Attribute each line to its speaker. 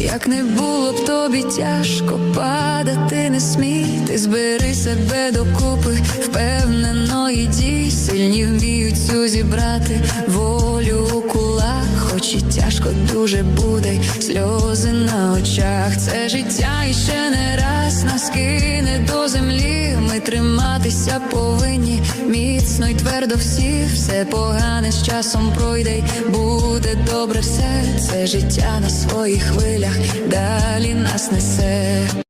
Speaker 1: Як не було б тобі тяжко падати, не смій, ти збери себе докупи, впевнено йди, сильні вміють цю зібрати волю у кулак, хоч і тяжко дуже буде, сльози на очах. Це життя і ще не раз нас кине до землі. Ми триматися повинні міцно й твердо всі. Все погане з часом пройде, й буде добре все. Це життя на своїх хвилях, далі нас несе.